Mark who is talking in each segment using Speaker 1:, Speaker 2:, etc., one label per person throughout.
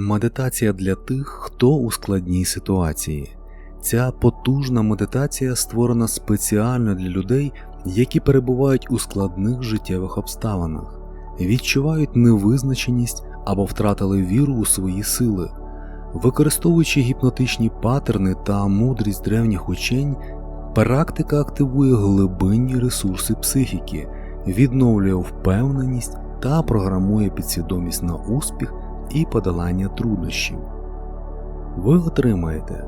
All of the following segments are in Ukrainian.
Speaker 1: Медитація для тих, хто у складній ситуації. Ця потужна медитація створена спеціально для людей, які перебувають у складних життєвих обставинах, відчувають невизначеність або втратили віру у свої сили. Використовуючи гіпнотичні паттерни та мудрість древніх учень, практика активує глибинні ресурси психіки, відновлює впевненість та програмує підсвідомість на успіх і подолання труднощів. Ви отримаєте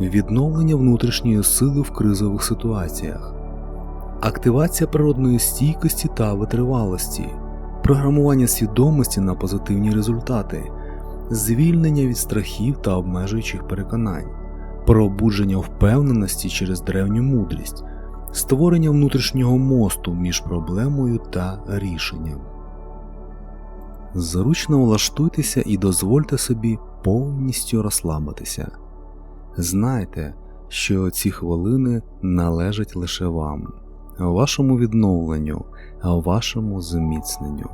Speaker 1: відновлення внутрішньої сили в кризових ситуаціях, активація природної стійкості та витривалості, програмування свідомості на позитивні результати, звільнення від страхів та обмежуючих переконань, пробудження впевненості через древню мудрість, створення внутрішнього мосту між проблемою та рішенням. Зручно влаштуйтеся і дозвольте собі повністю розслабитися. Знайте, що ці хвилини належать лише вам, вашому відновленню, вашому зміцненню.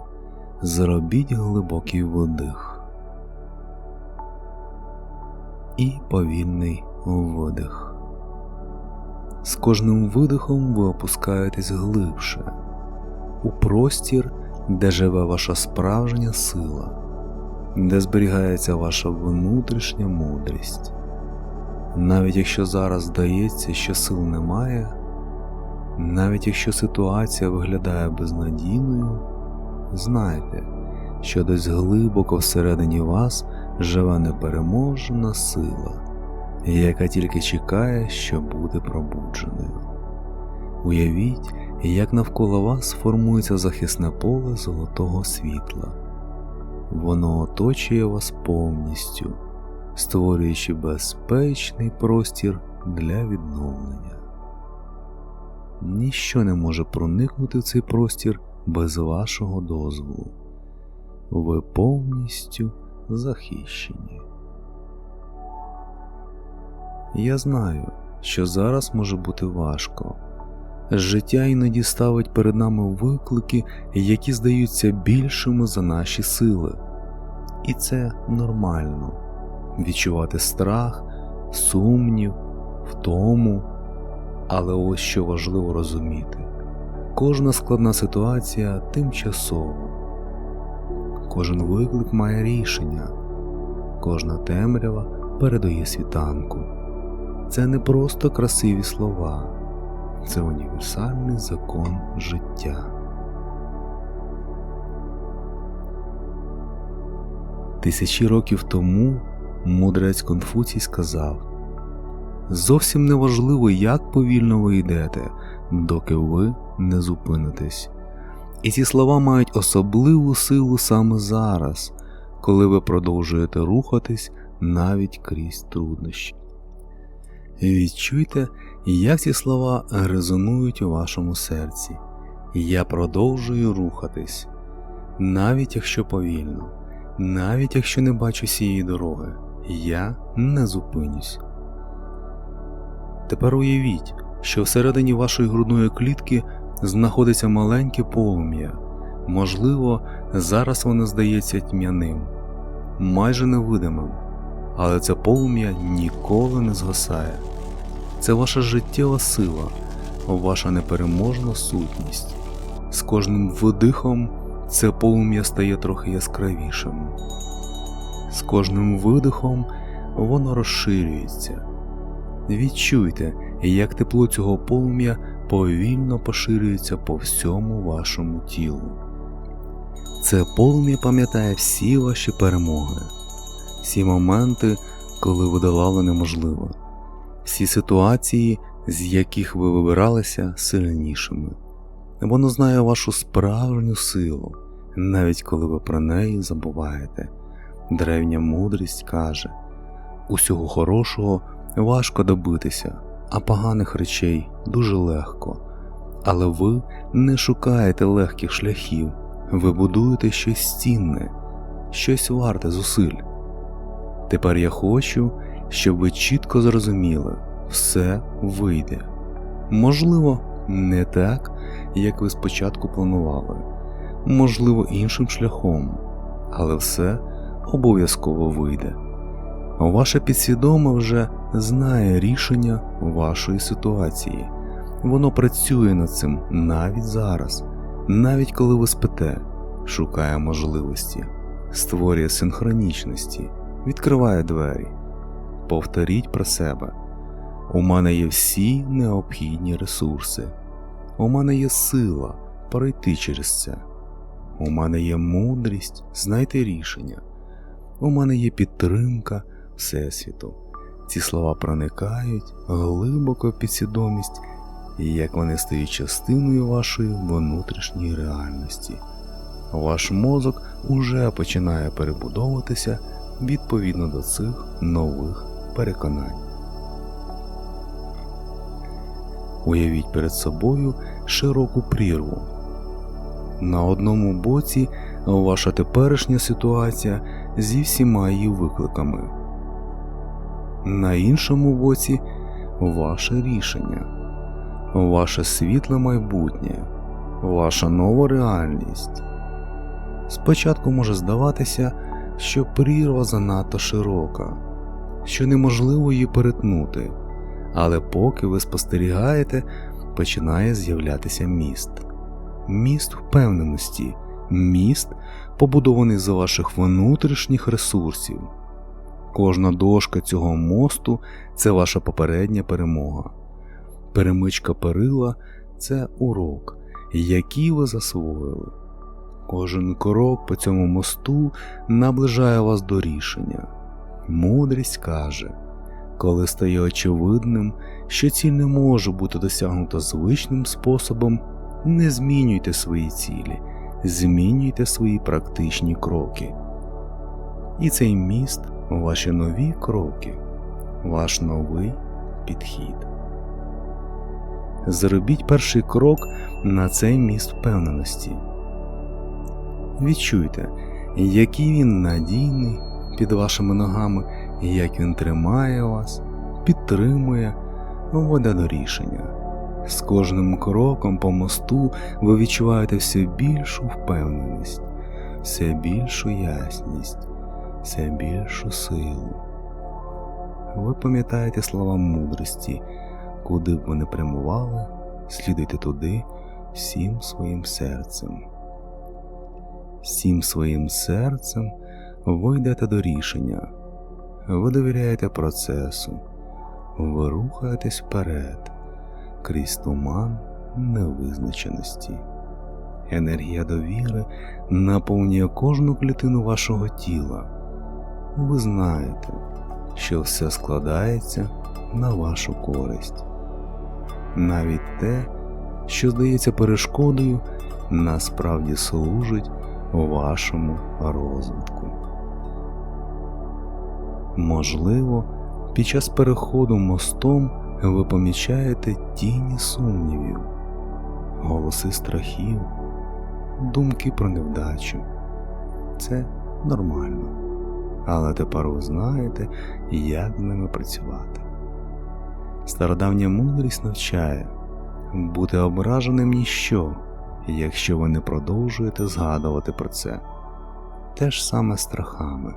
Speaker 1: Зробіть глибокий видих і повільний видих. З кожним видихом ви опускаєтесь глибше у простір, де живе ваша справжня сила, де зберігається ваша внутрішня мудрість. Навіть якщо зараз здається, що сил немає, навіть якщо ситуація виглядає безнадійною, знайте, що десь глибоко всередині вас живе непереможна сила, яка тільки чекає, що буде пробудженою. Уявіть, як навколо вас формується захисне поле золотого світла, воно оточує вас повністю створюючи безпечний простір для відновлення. Ніщо не може проникнути в цей простір без вашого дозволу. Ви повністю захищені. Я знаю, що зараз може бути важко. Життя іноді ставить перед нами виклики, які здаються більшими за наші сили, і це нормально. Відчувати страх, сумнів, втому. Але ось що важливо розуміти: кожна складна ситуація тимчасова, кожен виклик має рішення, кожна темрява передає світанку. Це не просто красиві слова, це універсальний закон життя. Тисячі років тому мудрець Конфуцій сказав Зовсім не важливо, як повільно ви йдете, доки ви не зупинитесь. І ці слова мають особливу силу саме зараз, коли ви продовжуєте рухатись навіть крізь труднощі. Відчуйте, як ці слова резонують у вашому серці. Я продовжую рухатись, навіть якщо повільно, навіть якщо не бачу цієї дороги я не зупинюсь. Тепер уявіть, що всередині вашої грудної клітки знаходиться маленьке полум'я, можливо, зараз воно здається тьмяним, майже невидимим, але це полум'я ніколи не згасає. Це ваша життєва сила, ваша непереможна сутність. З кожним видихом це полум'я стає трохи яскравішим. З кожним видихом воно розширюється. Відчуйте, як тепло цього полум'я повільно поширюється по всьому вашому тілу. Це полум'я пам'ятає всі ваші перемоги, всі моменти, коли ви долали неможливе, всі ситуації, з яких ви вибиралися сильнішими. Воно знає вашу справжню силу, навіть коли ви про неї забуваєте. Древня мудрість каже усього хорошого важко добитися, а поганих речей дуже легко. Але ви не шукаєте легких шляхів, ви будуєте щось цінне, щось варте зусиль. Тепер я хочу, щоб ви чітко зрозуміли, все вийде. Можливо, не так, як ви спочатку планували, можливо, іншим шляхом, але все обов'язково вийде. Ваше підсвідоме вже знає рішення вашої ситуації. Воно працює над цим навіть зараз, навіть коли ви спите, шукає можливості, створює синхронічності, відкриває двері. Повторіть про себе. У мене є всі необхідні ресурси. У мене є сила пройти через це. У мене є мудрість знайти рішення. У мене є підтримка Всесвіту. Ці слова проникають глибоко в підсвідомість, і як вони стають частиною вашої внутрішньої реальності. Ваш мозок уже починає перебудовуватися відповідно до цих нових переконань. Уявіть перед собою широку прірву. На одному боці ваша теперішня ситуація зі всіма її викликами, на іншому боці ваше рішення, ваше світле майбутнє, ваша нова реальність. Спочатку може здаватися, що прірва занадто широка, що неможливо її перетнути, але поки ви спостерігаєте, починає з'являтися міст міст впевненості, міст, побудований з ваших внутрішніх ресурсів. Кожна дошка цього мосту це ваша попередня перемога. Перемичка перила це урок, який ви засвоїли. Кожен крок по цьому мосту наближає вас до рішення. Мудрість каже, коли стає очевидним, що ціль не може бути досягнута звичним способом, не змінюйте свої цілі, змінюйте свої практичні кроки. І цей міст ваші нові кроки, ваш новий підхід. Зробіть перший крок на цей міст впевненості. Відчуйте, який він надійний під вашими ногами, як він тримає вас, підтримує, веде до рішення. З кожним кроком по мосту ви відчуваєте все більшу впевненість, все більшу ясність, все більшу силу. Ви пам'ятаєте слова мудрості, куди б ви не прямували, слідуйте туди всім своїм серцем. Всім своїм серцем ви йдете до рішення, ви довіряєте процесу, ви рухаєтесь вперед крізь туман невизначеності. Енергія довіри наповнює кожну клітину вашого тіла. Ви знаєте, що все складається на вашу користь. Навіть те, що здається перешкодою, насправді служить вашому розвитку. Можливо, під час переходу мостом ви помічаєте тіні сумнівів, голоси страхів, думки про невдачу. Це нормально, але тепер ви знаєте, як з ними працювати. Стародавня мудрість навчає бути ображеним ніщо, якщо ви не продовжуєте згадувати про це. Те ж саме страхами.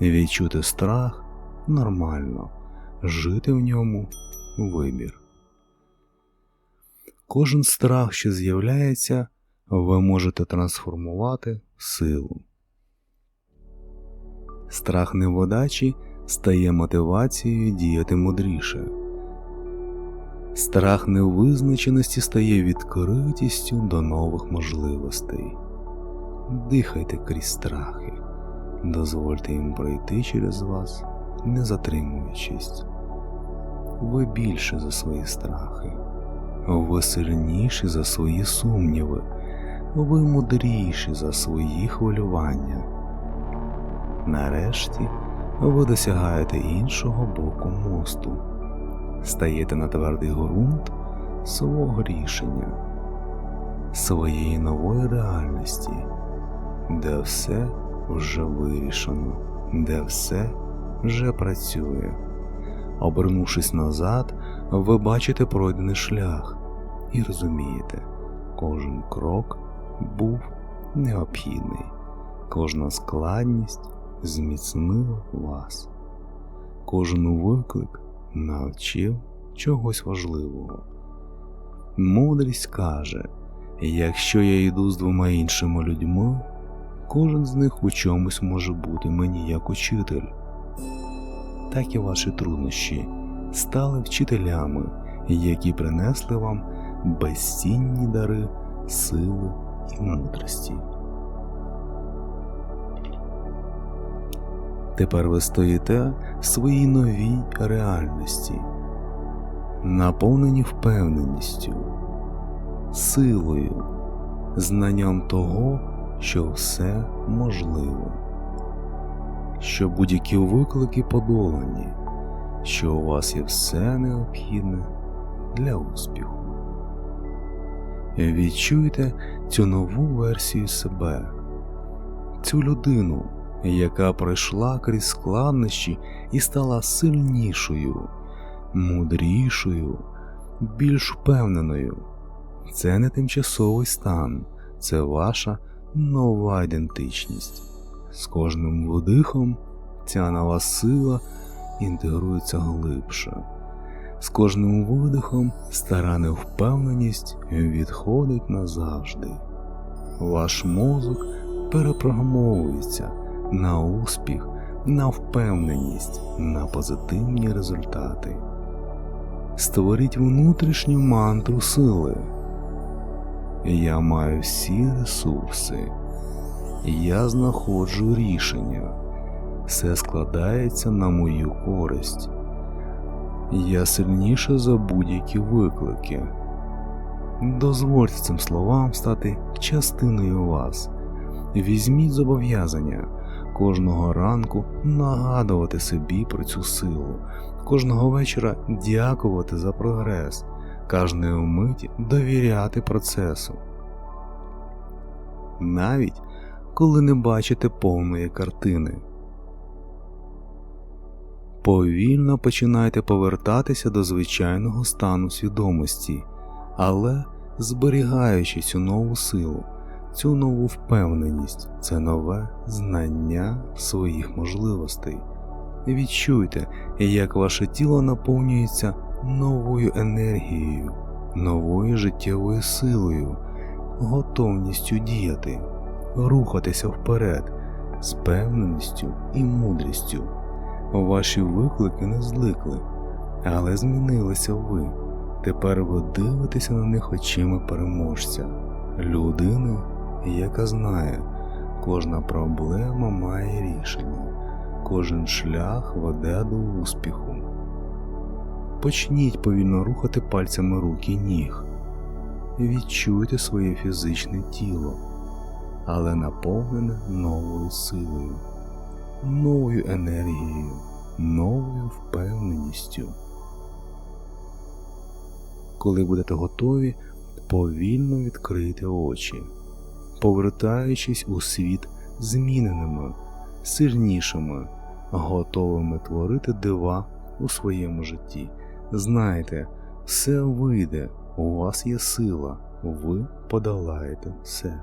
Speaker 1: Відчути страх нормально, жити в ньому вибір. Кожен страх, що з'являється, ви можете трансформувати в силу. Страх неводачі стає мотивацією діяти мудріше. Страх невизначеності стає відкритістю до нових можливостей. Дихайте крізь страхи, дозвольте їм пройти через вас, не затримуючись. Ви більше за свої страхи, ви сильніші за свої сумніви, ви мудріші за свої хвилювання. Нарешті ви досягаєте іншого боку мосту, стаєте на твердий ґрунт свого рішення, своєї нової реальності, де все вже вирішено, де все вже працює. Обернувшись назад, ви бачите пройдений шлях і розумієте, кожен крок був необхідний, кожна складність зміцнила вас. Кожен виклик навчив чогось важливого. Мудрість каже, якщо я йду з двома іншими людьми, кожен з них у чомусь може бути мені як учитель. Так і ваші труднощі стали вчителями, які принесли вам безцінні дари сили і мудрості. Тепер ви стоїте в своїй новій реальності, наповнені впевненістю, силою, знанням того, що все можливо, що будь-які виклики подолані, що у вас є все необхідне для успіху. Відчуйте цю нову версію себе, цю людину, яка пройшла крізь складнощі і стала сильнішою, мудрішою, більш впевненою. Це не тимчасовий стан, це ваша нова ідентичність. З кожним вдихом ця нова сила інтегрується глибше. З кожним видихом стара невпевненість відходить назавжди. Ваш мозок перепрограмовується на успіх, на впевненість, на позитивні результати. Створіть внутрішню мантру сили. Я маю всі ресурси. Я знаходжу рішення. Все складається на мою користь. Я сильніше за будь-які виклики. Дозвольте цим словам стати частиною вас. Візьміть зобов'язання кожного ранку нагадувати собі про цю силу, кожного вечора дякувати за прогрес, кожної миті довіряти процесу. Навіть коли не бачите повної картини. Повільно починайте повертатися до звичайного стану свідомості, але зберігаючи цю нову силу, цю нову впевненість, це нове знання своїх можливостей. Відчуйте, як ваше тіло наповнюється новою енергією, новою життєвою силою, готовністю діяти, рухатися вперед з певненістю і мудрістю. Ваші виклики не зликли, але змінилися ви. Тепер ви дивитеся на них очима переможця, людини, яка знає, кожна проблема має рішення, кожен шлях веде до успіху. Почніть повільно рухати пальцями рук і ніг. Відчуйте своє фізичне тіло, але наповнене новою силою новою енергією, новою впевненістю. Коли будете готові, повільно відкрийте очі, повертаючись у світ зміненими, сильнішими, готовими творити дива у своєму житті. Знайте, все вийде, у вас є сила, ви подолаєте все.